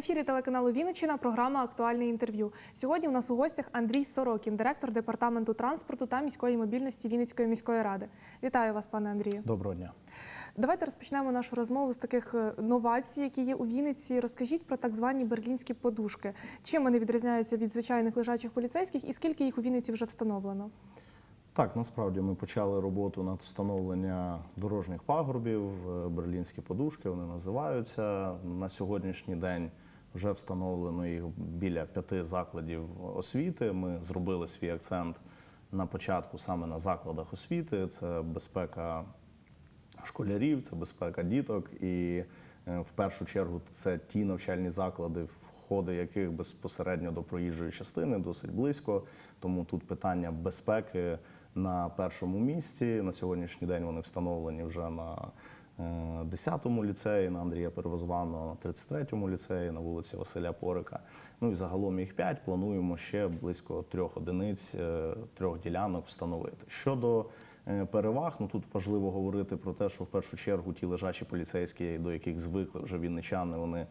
ефірі телеканалу Вінниччина програма Актуальне інтерв'ю. Сьогодні у нас у гостях Андрій Сорокін, директор департаменту транспорту та міської мобільності Вінницької міської ради. Вітаю вас, пане Андрію. Доброго дня. Давайте розпочнемо нашу розмову з таких е, новацій, які є у Вінниці. Розкажіть про так звані берлінські подушки. Чим вони відрізняються від звичайних лежачих поліцейських, і скільки їх у Вінниці вже встановлено? Так, насправді ми почали роботу над встановлення дорожніх пагорбів. е, Берлінські подушки вони називаються. На сьогоднішній день вже встановлено їх біля п'яти закладів освіти. Ми зробили свій акцент на початку саме на закладах освіти. Це безпека школярів, це безпека діток, і е, в першу чергу це ті навчальні заклади, входи яких безпосередньо до проїжджої частини досить близько. Тому тут питання безпеки на першому місці. На сьогоднішній день вони встановлені вже на 10-му ліцеї, на Андрія Первозваного, на 33-му ліцеї, на вулиці Василя Порика. Ну і загалом їх 5. Плануємо ще близько трьох одиниць, е, трьох ділянок встановити. Щодо е, переваг, ну тут важливо говорити про те, що в першу чергу ті лежачі поліцейські, до яких звикли вже вінничани, вони е,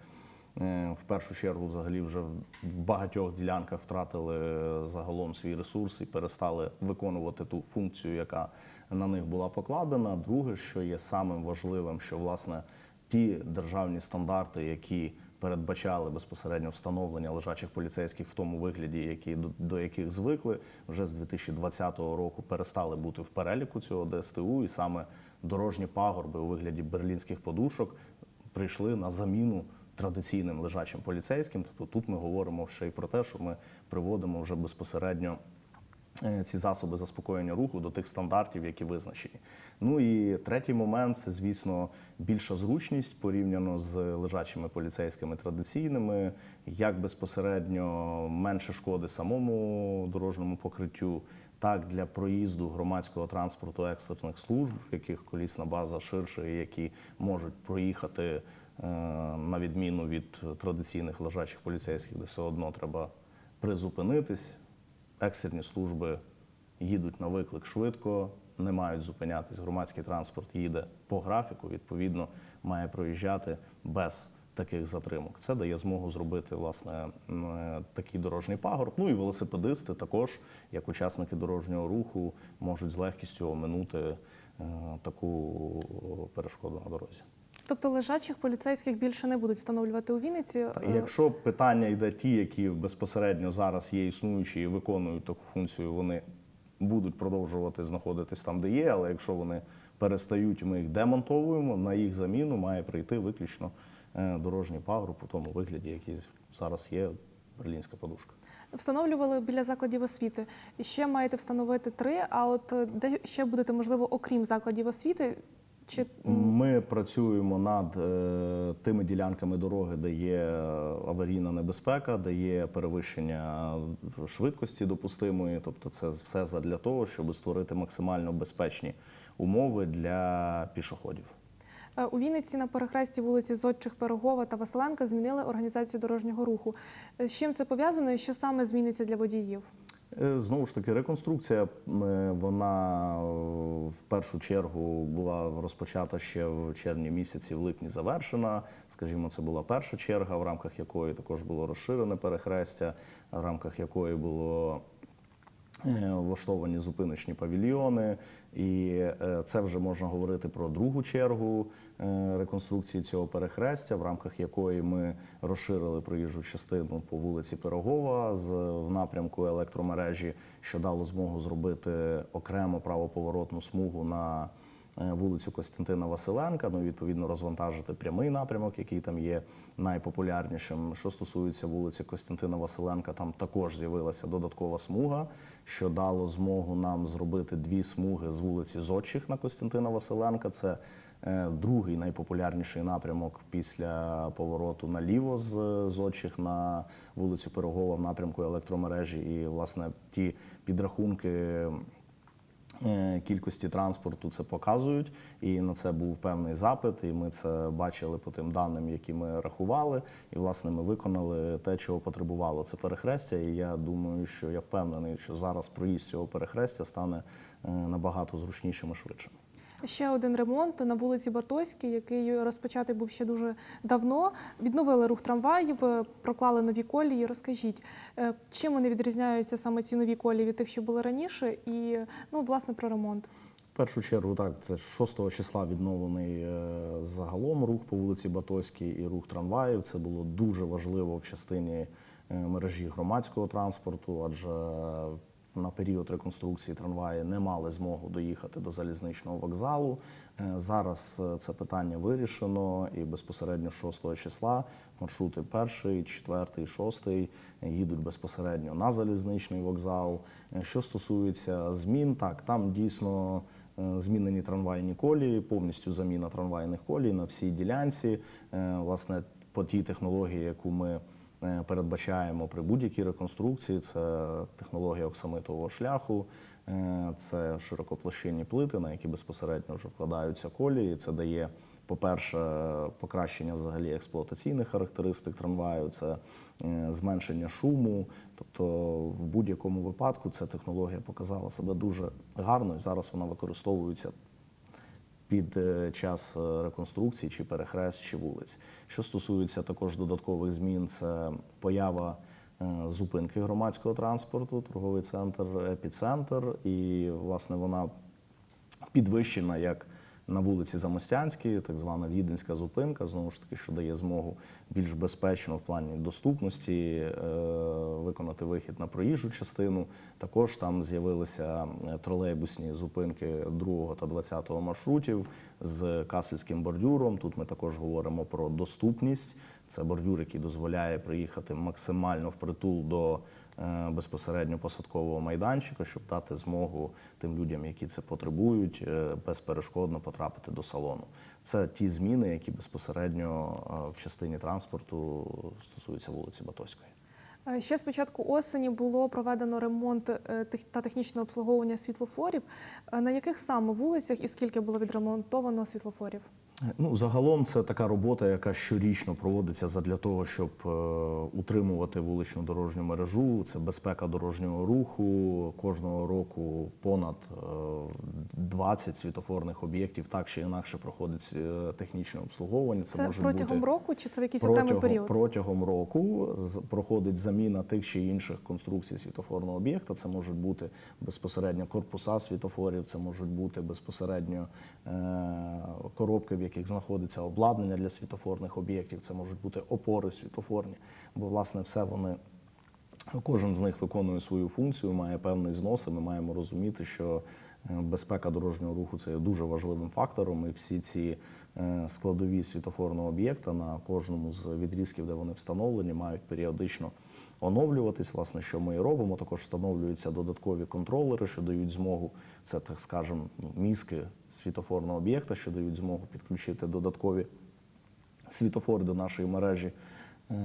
в першу чергу взагалі вже в багатьох ділянках втратили е, загалом свій ресурс і перестали виконувати ту функцію, яка на них була покладена. Друге, що є самим важливим, що власне ті державні стандарти, які передбачали безпосередньо встановлення лежачих поліцейських в тому вигляді, які до яких звикли, вже з 2020 року перестали бути в переліку цього ДСТУ, і саме дорожні пагорби у вигляді берлінських подушок прийшли на заміну традиційним лежачим поліцейським. Тобто тут ми говоримо ще й про те, що ми приводимо вже безпосередньо. е, Ці засоби заспокоєння руху до тих стандартів, які визначені. Ну і третій момент це, звісно, більша зручність порівняно з лежачими поліцейськими традиційними, як безпосередньо менше шкоди самому дорожньому покриттю, так для проїзду громадського транспорту екстрених служб, в яких колісна база ширша, і які можуть проїхати на відміну від традиційних лежачих поліцейських, де все одно треба призупинитись. Екстрені служби їдуть на виклик швидко, не мають зупинятись. Громадський транспорт їде по графіку, відповідно, має проїжджати без таких затримок. Це дає змогу зробити власне е, такий дорожній пагорб. Ну і велосипедисти також, як учасники дорожнього руху, можуть з легкістю оминути е, таку перешкоду на дорозі. Тобто лежачих поліцейських більше не будуть встановлювати у Вінниці. Та, Е, якщо питання йде ті, які безпосередньо зараз є існуючі і виконують таку функцію, вони будуть продовжувати знаходитись там, де є. Але якщо вони перестають, ми їх демонтовуємо. На їх заміну має прийти виключно е, дорожній пагорб у тому вигляді, який зараз є берлінська подушка. Встановлювали біля закладів освіти. Ще маєте встановити три. А от е, де ще будете, можливо, окрім закладів освіти? Чи Ми працюємо над е, тими ділянками дороги, де є аварійна небезпека, де є перевищення швидкості допустимої. Тобто, це все задля того, щоб створити максимально безпечні умови для пішоходів. Е, У Вінниці на перехресті вулиці Зодчих Пирогова та Василенка змінили організацію дорожнього руху. Е, З чим це пов'язано і що саме зміниться для водіїв? Е, Знову ж таки, реконструкція е, вона е, в першу чергу була розпочата ще в червні місяці, в липні завершена. Скажімо, це була перша черга, в рамках якої також було розширене перехрестя, в рамках якої було влаштовані зупиночні павільйони, і е, це вже можна говорити про другу чергу е, реконструкції цього перехрестя, в рамках якої ми розширили проїжджу частину по вулиці Пирогова з в напрямку електромережі, що дало змогу зробити окремо правоповоротну смугу на вулицю Костянтина Василенка. Ну і відповідно розвантажити прямий напрямок, який там є найпопулярнішим. Що стосується вулиці Костянтина Василенка, там також з'явилася додаткова смуга, що дало змогу нам зробити дві смуги з вулиці Зодчих на Костянтина Василенка. Це е, другий найпопулярніший напрямок після повороту наліво з Зодчих на вулицю Пирогова в напрямку електромережі. І власне ті підрахунки е, кількості транспорту це показують, і на це був певний запит. І ми це бачили по тим даним, які ми рахували. І власне ми виконали те, чого потребувало це перехрестя. І я думаю, що я впевнений, що зараз проїзд цього перехрестя стане е, набагато зручнішим і швидшим. Ще один ремонт на вулиці Батоській, який розпочатий був ще дуже давно. Відновили рух трамваїв, е, проклали нові колії. Розкажіть, е, чим вони відрізняються саме ці нові колії від тих, що були раніше, і ну власне про ремонт. В першу чергу, так, це 6 числа відновлений е, загалом рух по вулиці Батоській і рух трамваїв. Це було дуже важливо в частині мережі громадського транспорту, адже на період реконструкції трамваї не мали змогу доїхати до залізничного вокзалу. Е, Зараз е, це питання вирішено, і безпосередньо 6 числа маршрути перший, четвертий, шостий їдуть безпосередньо на залізничний вокзал. Е, Що стосується змін, так там дійсно змінені трамвайні колії, повністю заміна трамвайних колій на всій ділянці. Власне, по тій технології, яку ми передбачаємо при будь-якій реконструкції, це технологія оксамитового шляху, е, це широкоплощинні плити, на які безпосередньо вже вкладаються колії. Це дає. По-перше, покращення взагалі експлуатаційних характеристик трамваю, це е, зменшення шуму. Тобто, в будь-якому випадку ця технологія показала себе дуже гарно, і зараз вона використовується під е, час е, реконструкції чи перехрест, чи вулиць. Що стосується також додаткових змін, це поява е, зупинки громадського транспорту, торговий центр, епіцентр, і власне вона підвищена як на вулиці Замостянській, так звана віденська зупинка, знову ж таки, що дає змогу більш безпечно в плані доступності е, виконати вихід на проїжджу частину. Також там з'явилися е, тролейбусні зупинки 2 та 20 маршрутів з касельським бордюром. Тут ми також говоримо про доступність. Це бордюр, який дозволяє приїхати максимально впритул до безпосередньо посадкового майданчика, щоб дати змогу тим людям, які це потребують, е, безперешкодно потрапити до салону. Це ті зміни, які безпосередньо е, в частині транспорту стосуються вулиці Батоської. Е, Ще з початку осені було проведено ремонт е, та технічне обслуговування світлофорів. Е, На яких саме вулицях і скільки було відремонтовано світлофорів? Ну, загалом це така робота, яка щорічно проводиться задля того, щоб е, утримувати вуличну дорожню мережу. Це безпека дорожнього руху. Кожного року понад е, 20 світофорних об'єктів так чи інакше проходить е, технічне обслуговування. Це, Це, може протягом бути року чи це в якийсь окремий період? протягом року проходить заміна тих чи інших конструкцій світофорного об'єкта. Це можуть бути безпосередньо корпуса світофорів, це можуть бути безпосередньо е, коробки, в яких знаходиться обладнання для світофорних об'єктів. Це можуть бути опори світофорні, бо власне все вони. Кожен з них виконує свою функцію, має певний знос, і ми маємо розуміти, що е, безпека дорожнього руху це є дуже важливим фактором. І всі ці складові світофорного об'єкта на кожному з відрізків, де вони встановлені, мають періодично оновлюватись. Власне, що ми і робимо. Також встановлюються додаткові контролери, що дають змогу, це так скажемо, ну, мізки світофорного об'єкта, що дають змогу підключити додаткові світофори до нашої мережі е,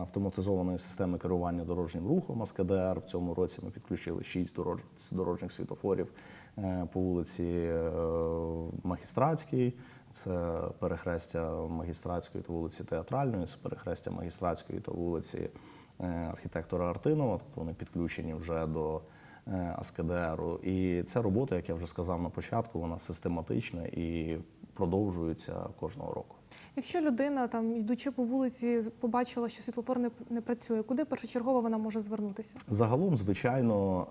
автоматизованої системи керування дорожнім рухом АСКДР. В цьому році ми підключили шість дорож... дорожніх світофорів е, по вулиці е, Магістратській. Це перехрестя Магістратської та вулиці Театральної, це перехрестя Магістратської та вулиці е, архітектора Артинова. Тобто вони підключені вже до е, АСКДРу. І ця робота, як я вже сказав на початку, вона систематична і продовжується кожного року. Якщо людина там йдучи по вулиці, побачила, що світлофор не, не працює, куди першочергово вона може звернутися? Загалом, звичайно,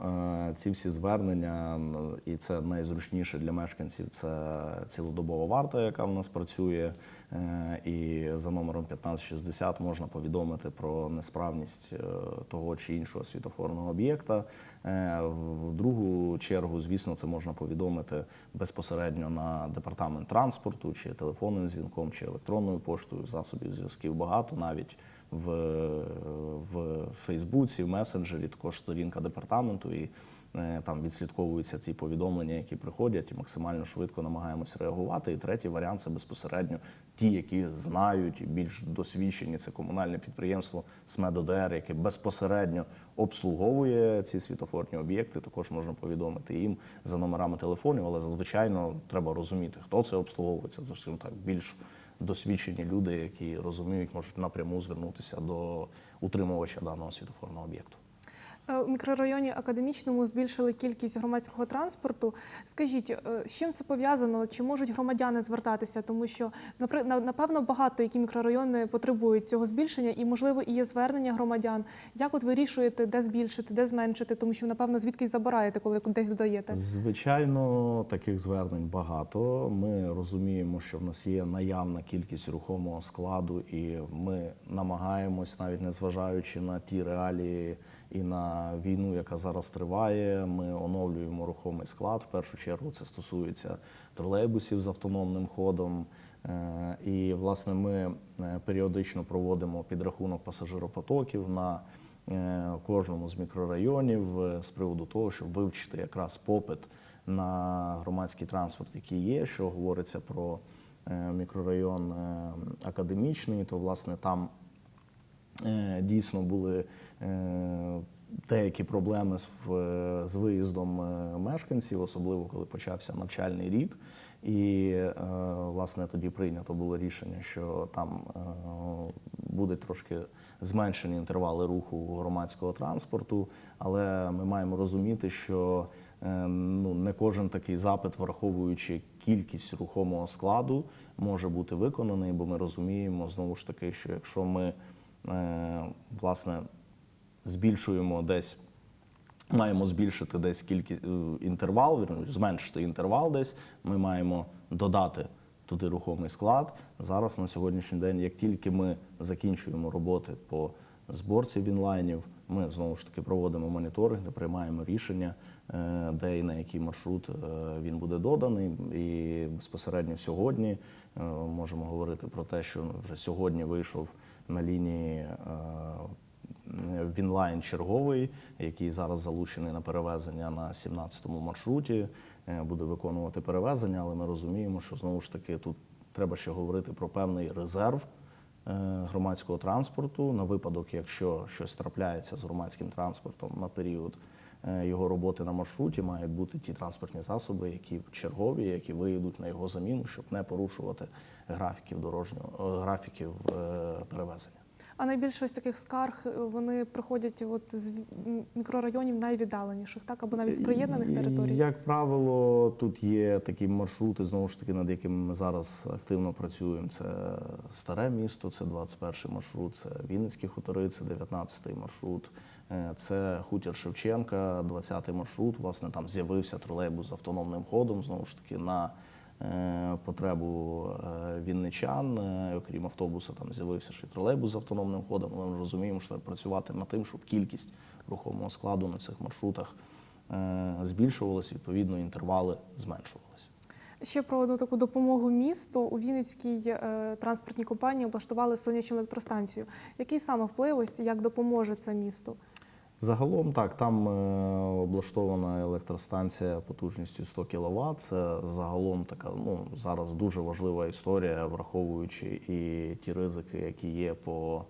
е, ці всі звернення, і це найзручніше для мешканців. Це цілодобова варта, яка в нас працює. е, І за номером 1560 можна повідомити про несправність е, того чи іншого світофорного об'єкта. В другу чергу, звісно, це можна повідомити безпосередньо на департамент транспорту, чи телефонним дзвінком, чи електронною поштою. Засобів зв'язків багато навіть в, в Фейсбуці, в месенджері, також сторінка департаменту, і е, там відслідковуються ці повідомлення, які приходять, і максимально швидко намагаємось реагувати. І третій варіант це безпосередньо ті, які знають і більш досвідчені. Це комунальне підприємство СМЕДОДР, яке безпосередньо обслуговує ці світофорні об'єкти. Також можна повідомити їм за номерами телефонів, але звичайно треба розуміти, хто це обслуговує. Це скажімо так більш досвідчені люди, які розуміють, можуть напряму звернутися до утримувача даного світофорного об'єкту. Е, У мікрорайоні академічному збільшили кількість громадського транспорту. Скажіть, е, з чим це пов'язано? Чи можуть громадяни звертатися? Тому що напевно багато які мікрорайони потребують цього збільшення, і можливо і є звернення громадян. Як от вирішуєте, де збільшити, де зменшити? Тому що напевно звідкись забираєте, коли десь додаєте? Звичайно, таких звернень багато. Ми розуміємо, що в нас є наявна кількість рухомого складу, і ми намагаємось, навіть незважаючи на ті реалії і на війну, яка зараз триває, ми оновлюємо рухомий склад. В першу чергу це стосується тролейбусів з автономним ходом. Е, І власне ми е, періодично проводимо підрахунок пасажиропотоків на е, кожному з мікрорайонів з приводу того, щоб вивчити якраз попит на громадський транспорт, який є, що говориться про мікрорайон академічний, то власне там дійсно були деякі проблеми з, з виїздом е, мешканців, особливо коли почався навчальний рік. І е, власне тоді прийнято було рішення, що там е, будуть трошки зменшені інтервали руху громадського транспорту, але ми маємо розуміти, що ну, не кожен такий запит, враховуючи кількість рухомого складу, може бути виконаний, бо ми розуміємо знову ж таки, що якщо ми власне збільшуємо десь. Маємо збільшити десь кількість е, інтервал, зменшити інтервал десь. Ми маємо додати туди рухомий склад. Зараз на сьогоднішній день, як тільки ми закінчуємо роботи по зборці вінлайнів, ми знову ж таки проводимо моніторинг, приймаємо рішення, е, де і на який маршрут е, він буде доданий. І безпосередньо сьогодні можемо говорити про те, що вже сьогодні вийшов на лінії. Вінлайн черговий, який зараз залучений на перевезення на 17-му маршруті, е, буде виконувати перевезення, але ми розуміємо, що знову ж таки тут треба ще говорити про певний резерв е, громадського транспорту на випадок, якщо щось трапляється з громадським транспортом на період е, його роботи на маршруті, мають бути ті транспортні засоби, які чергові, які виїдуть на його заміну, щоб не порушувати графіків дорожнього графіків перевезення. А найбільше ось таких скарг е, вони приходять от з мікрорайонів найвіддаленіших, так або навіть з приєднаних територій. Як правило, тут є такі маршрути, знову ж таки, над якими ми зараз активно працюємо. Це старе місто, це 21 маршрут, це Вінницькі хутори, це 19 маршрут. е, Це хутір Шевченка, 20 маршрут. Власне, там з'явився тролейбус з автономним ходом, знову ж таки, на е, потребу е, вінничан. Е, Окрім автобуса, там з'явився ще тролейбус з автономним ходом. Але ми розуміємо, що працювати над тим, щоб кількість рухомого складу на цих маршрутах е, збільшувалась, відповідно, інтервали зменшувалися. Ще про одну таку допомогу місту у Вінницькій е, транспортній компанії облаштували сонячну електростанцію. Який саме вплив, ось як допоможе це місту? Загалом так, там е, облаштована електростанція потужністю 100 кВт. Це загалом така ну зараз дуже важлива історія, враховуючи і ті ризики, які є по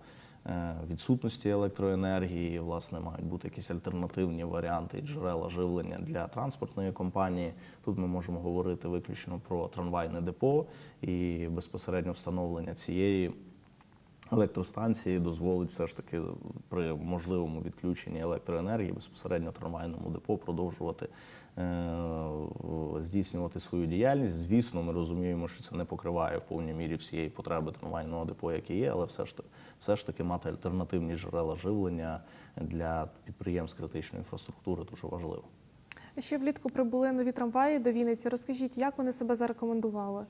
е, відсутності електроенергії. Власне, мають бути якісь альтернативні варіанти джерела живлення для транспортної компанії. Тут ми можемо говорити виключно про трамвайне депо і безпосередньо встановлення цієї електростанції дозволить все ж таки при можливому відключенні електроенергії безпосередньо трамвайному депо продовжувати е, здійснювати свою діяльність. Звісно, ми розуміємо, що це не покриває в повній мірі всієї потреби трамвайного депо, яке є, але все ж таки, все ж таки мати альтернативні джерела живлення для підприємств критичної інфраструктури дуже важливо. Ще влітку прибули нові трамваї до Вінниці. Розкажіть, як вони себе зарекомендували?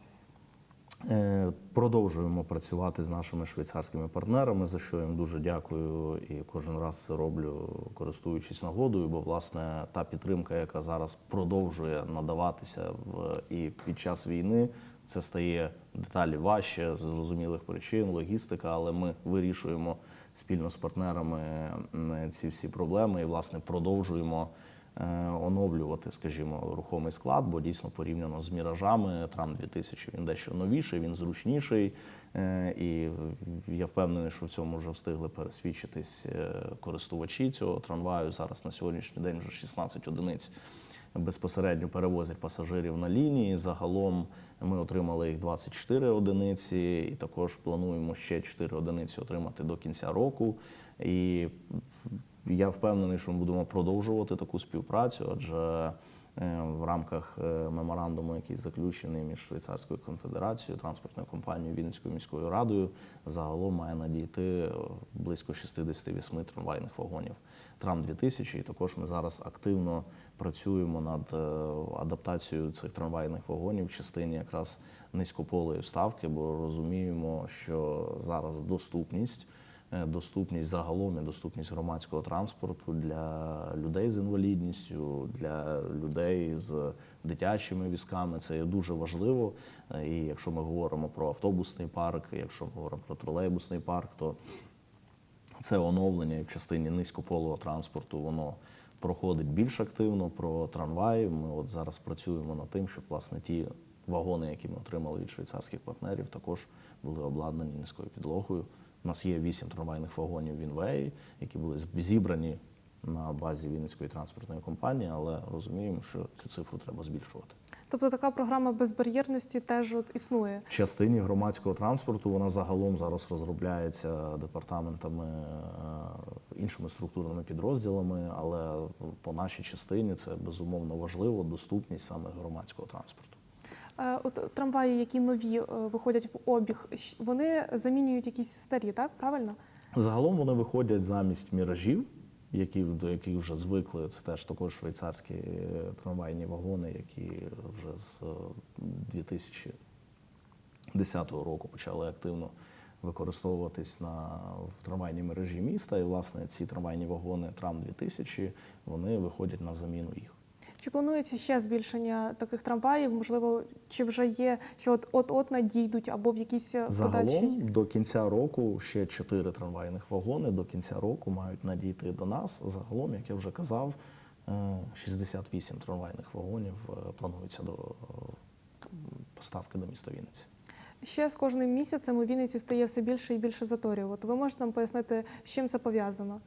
Е, Продовжуємо працювати з нашими швейцарськими партнерами, за що їм дуже дякую. І кожен раз це роблю, користуючись нагодою. Бо власне та підтримка, яка зараз продовжує надаватися в і під час війни, це стає деталі важче з зрозумілих причин, логістика, але ми вирішуємо спільно з партнерами ці всі проблеми і власне продовжуємо е, оновлювати, скажімо, рухомий склад, бо дійсно порівняно з міражами, Трам 2000 він дещо новіший, він зручніший. е, І я впевнений, що в цьому вже встигли пересвідчитись е, користувачі цього трамваю. Зараз на сьогоднішній день вже 16 одиниць безпосередньо перевозять пасажирів на лінії. Загалом ми отримали їх 24 одиниці, і також плануємо ще 4 одиниці отримати до кінця року. І я впевнений, що ми будемо продовжувати таку співпрацю, адже е, в рамках е, меморандуму, який заключений між Швейцарською конфедерацією, транспортною компанією Вінницькою міською радою, загалом має надійти е, близько 68 трамвайних вагонів. Трам 2000 і також ми зараз активно працюємо над адаптацією цих трамвайних вагонів в частині якраз низькополої вставки, бо розуміємо, що зараз доступність, доступність загалом і доступність громадського транспорту для людей з інвалідністю, для людей з дитячими візками це є дуже важливо. Е, І якщо ми говоримо про автобусний парк, якщо ми говоримо про тролейбусний парк, то це оновлення в частині низькополого транспорту воно проходить більш активно. Про трамваї ми от зараз працюємо над тим, щоб власне ті вагони, які ми отримали від швейцарських партнерів, також були обладнані низькою підлогою. У нас є вісім трамвайних вагонів Вінвей, які були зібрані на базі Вінницької транспортної компанії, але розуміємо, що цю цифру треба збільшувати. Тобто така програма безбар'єрності теж от існує. В частині громадського транспорту вона загалом зараз розробляється департаментами е, іншими структурними підрозділами, але по нашій частині це безумовно важливо доступність саме громадського транспорту. Е, От трамваї, які нові е, виходять в обіг, вони замінюють якісь старі, так правильно? Загалом вони виходять замість міражів, які до яких вже звикли. Це теж також швейцарські е, трамвайні вагони, які вже з е, 2010 року почали активно використовуватись на в трамвайній мережі міста. І власне ці трамвайні вагони Трам 2000 вони виходять на заміну їх. Чи планується ще збільшення таких трамваїв? Можливо, чи вже є, що от от от надійдуть або в якісь е, подальші? До кінця року ще чотири трамвайних вагони до кінця року мають надійти до нас. Загалом, як я вже казав, е, 68 трамвайних вагонів е, планується до е, поставки до міста Вінниці. Ще з кожним місяцем у Вінниці стає все більше і більше заторів. От ви можете нам пояснити, з чим це пов'язано?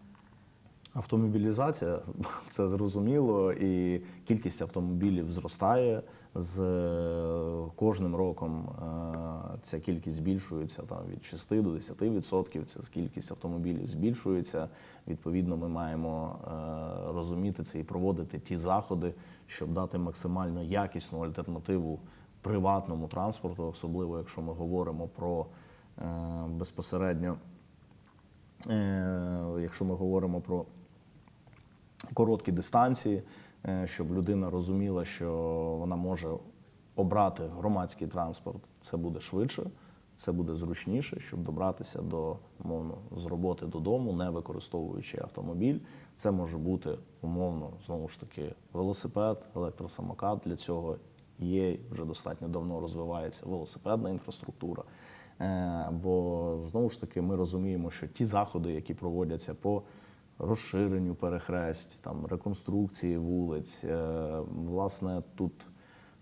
Автомобілізація це зрозуміло, і кількість автомобілів зростає з е, кожним роком. е, Ця кількість збільшується там від 6 до 10 відсотків. Ця кількість автомобілів збільшується. Відповідно, ми маємо е, розуміти це і проводити ті заходи, щоб дати максимально якісну альтернативу приватному транспорту, особливо якщо ми говоримо про безпосередньо якщо ми говоримо про короткі дистанції, е, щоб людина розуміла, що вона може обрати громадський транспорт, це буде швидше, це буде зручніше, щоб добратися до умовно з роботи додому, не використовуючи автомобіль. Це може бути умовно знову ж таки велосипед, електросамокат. Для цього є вже достатньо давно розвивається велосипедна інфраструктура. Е, Бо знову ж таки ми розуміємо, що ті заходи, які проводяться по розширенню перехресть, там реконструкції вулиць, е, власне, тут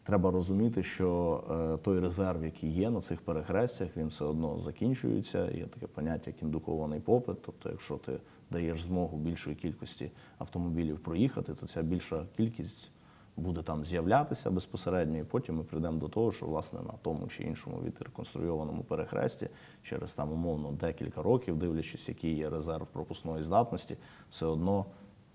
треба розуміти, що е, той резерв, який є на цих перехрестях, він все одно закінчується. Є таке поняття як індукований попит. Тобто, якщо ти даєш змогу більшої кількості автомобілів проїхати, то ця більша кількість буде там з'являтися безпосередньо, і потім ми прийдемо до того, що власне на тому чи іншому відреконструйованому перехресті через там умовно декілька років, дивлячись, який є резерв пропускної здатності, все одно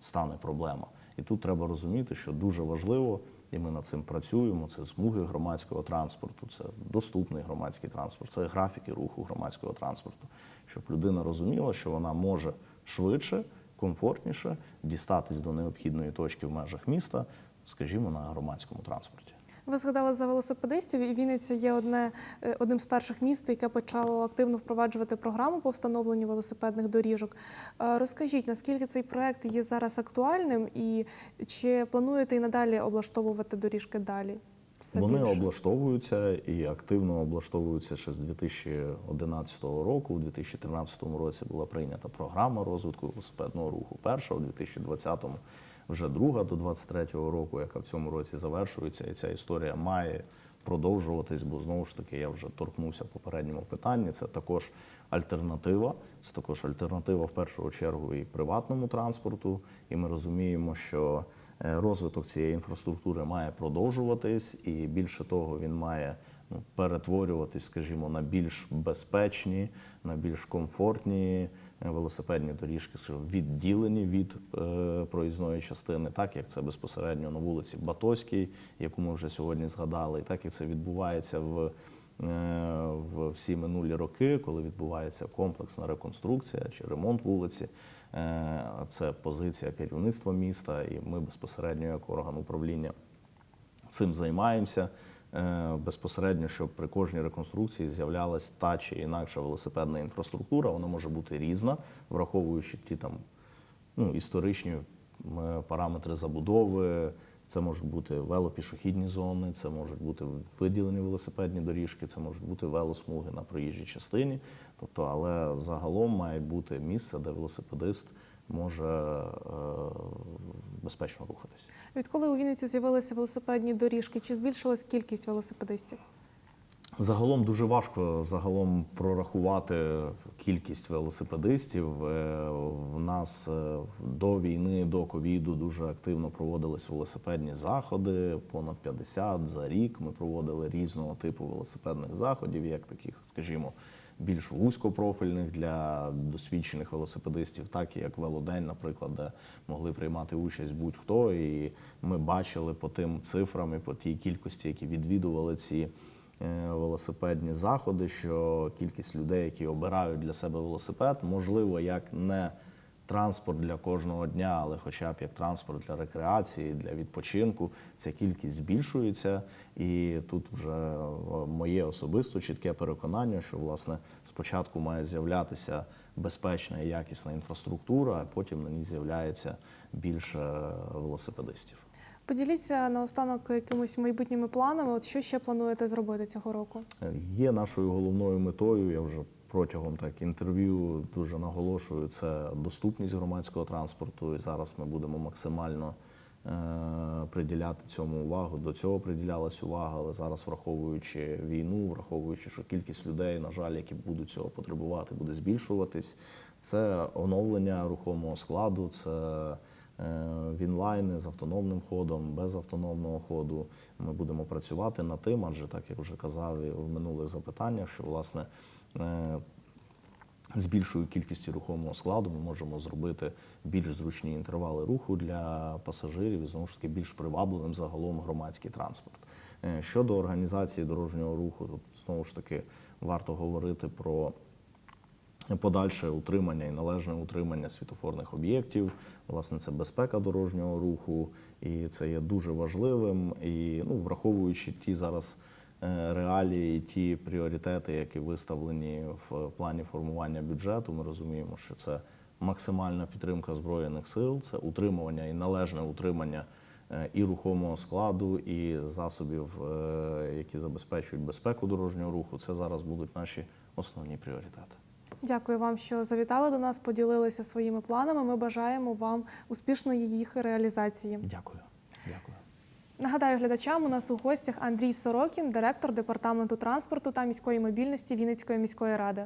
стане проблема. І тут треба розуміти, що дуже важливо, і ми над цим працюємо. Це смуги громадського транспорту, це доступний громадський транспорт, це графіки руху громадського транспорту, щоб людина розуміла, що вона може швидше, комфортніше дістатись до необхідної точки в межах міста, скажімо, на громадському транспорті. Ви згадали за велосипедистів, і Вінниця є одне, е, одним з перших міст, яке почало активно впроваджувати програму по встановленню велосипедних доріжок. Е, Розкажіть, наскільки цей проект є зараз актуальним, і чи плануєте і надалі облаштовувати доріжки далі? Все Вони більше? облаштовуються і активно облаштовуються ще з 2011 року. У 2013 році була прийнята програма розвитку велосипедного руху. Перша у 2020-му вже друга до 2023 року, яка в цьому році завершується. І ця історія має продовжуватись, бо знову ж таки я вже торкнувся попередньому питанні. Це також альтернатива. Це також альтернатива в першу чергу і приватному транспорту. І ми розуміємо, що е, розвиток цієї інфраструктури має продовжуватись, і більше того, він має перетворюватись, скажімо, на більш безпечні, на більш комфортні е, велосипедні доріжки що відділені від е, проїзної частини, так як це безпосередньо на вулиці Батоській, яку ми вже сьогодні згадали, і так як це відбувається в. е, В всі минулі роки, коли відбувається комплексна реконструкція чи ремонт вулиці, Е, це позиція керівництва міста, і ми безпосередньо як орган управління цим займаємося. Е, Безпосередньо, щоб при кожній реконструкції з'являлась та чи інакша велосипедна інфраструктура, вона може бути різна, враховуючи ті там ну, історичні параметри забудови. Це можуть бути велопішохідні зони, це можуть бути виділені велосипедні доріжки, це можуть бути велосмуги на проїжджій частині. Тобто, але загалом має бути місце, де велосипедист може е, безпечно рухатись. Відколи у Вінниці з'явилися велосипедні доріжки, чи збільшилась кількість велосипедистів? Загалом дуже важко загалом прорахувати кількість велосипедистів. Е, В нас е, до війни, до ковіду дуже активно проводились велосипедні заходи. Понад 50 за рік ми проводили різного типу велосипедних заходів, як таких, скажімо, більш вузькопрофільних для досвідчених велосипедистів, так як велодень, наприклад, де могли приймати участь будь-хто. І ми бачили по тим цифрам і по тій кількості, які відвідували ці е, велосипедні заходи, що кількість людей, які обирають для себе велосипед, можливо, як не транспорт для кожного дня, але хоча б як транспорт для рекреації, для відпочинку, ця кількість збільшується. І тут вже е, моє особисто чітке переконання, що власне спочатку має з'являтися безпечна і якісна інфраструктура, а потім на ній з'являється більше велосипедистів. Поділіться наостанок якимись майбутніми планами. От що ще плануєте зробити цього року? Є нашою головною метою. Я вже протягом так інтерв'ю дуже наголошую. Це доступність громадського транспорту. І зараз ми будемо максимально е, приділяти цьому увагу. До цього приділялась увага, але зараз, враховуючи війну, враховуючи, що кількість людей, на жаль, які будуть цього потребувати, буде збільшуватись. Це оновлення рухомого складу. це е, Вінлайни з автономним ходом, без автономного ходу. Ми будемо працювати над тим, адже так як вже казав і в минулих запитаннях, що власне з більшою кількістю рухомого складу ми можемо зробити більш зручні інтервали руху для пасажирів і знову ж таки більш привабливим загалом громадський транспорт. Е, Щодо організації дорожнього руху, тут знову ж таки варто говорити про подальше утримання і належне утримання світофорних об'єктів. Власне, це безпека дорожнього руху, і це є дуже важливим. І ну, враховуючи ті зараз е, реалії, ті пріоритети, які виставлені в плані формування бюджету, ми розуміємо, що це максимальна підтримка збройних сил, це утримування і належне утримання е, і рухомого складу, і засобів, е, які забезпечують безпеку дорожнього руху. Це зараз будуть наші основні пріоритети. Дякую вам, що завітали до нас, поділилися своїми планами. Ми бажаємо вам успішної їх реалізації. Дякую. Дякую. Нагадаю глядачам, у нас у гостях Андрій Сорокін, директор департаменту транспорту та міської мобільності Вінницької міської ради.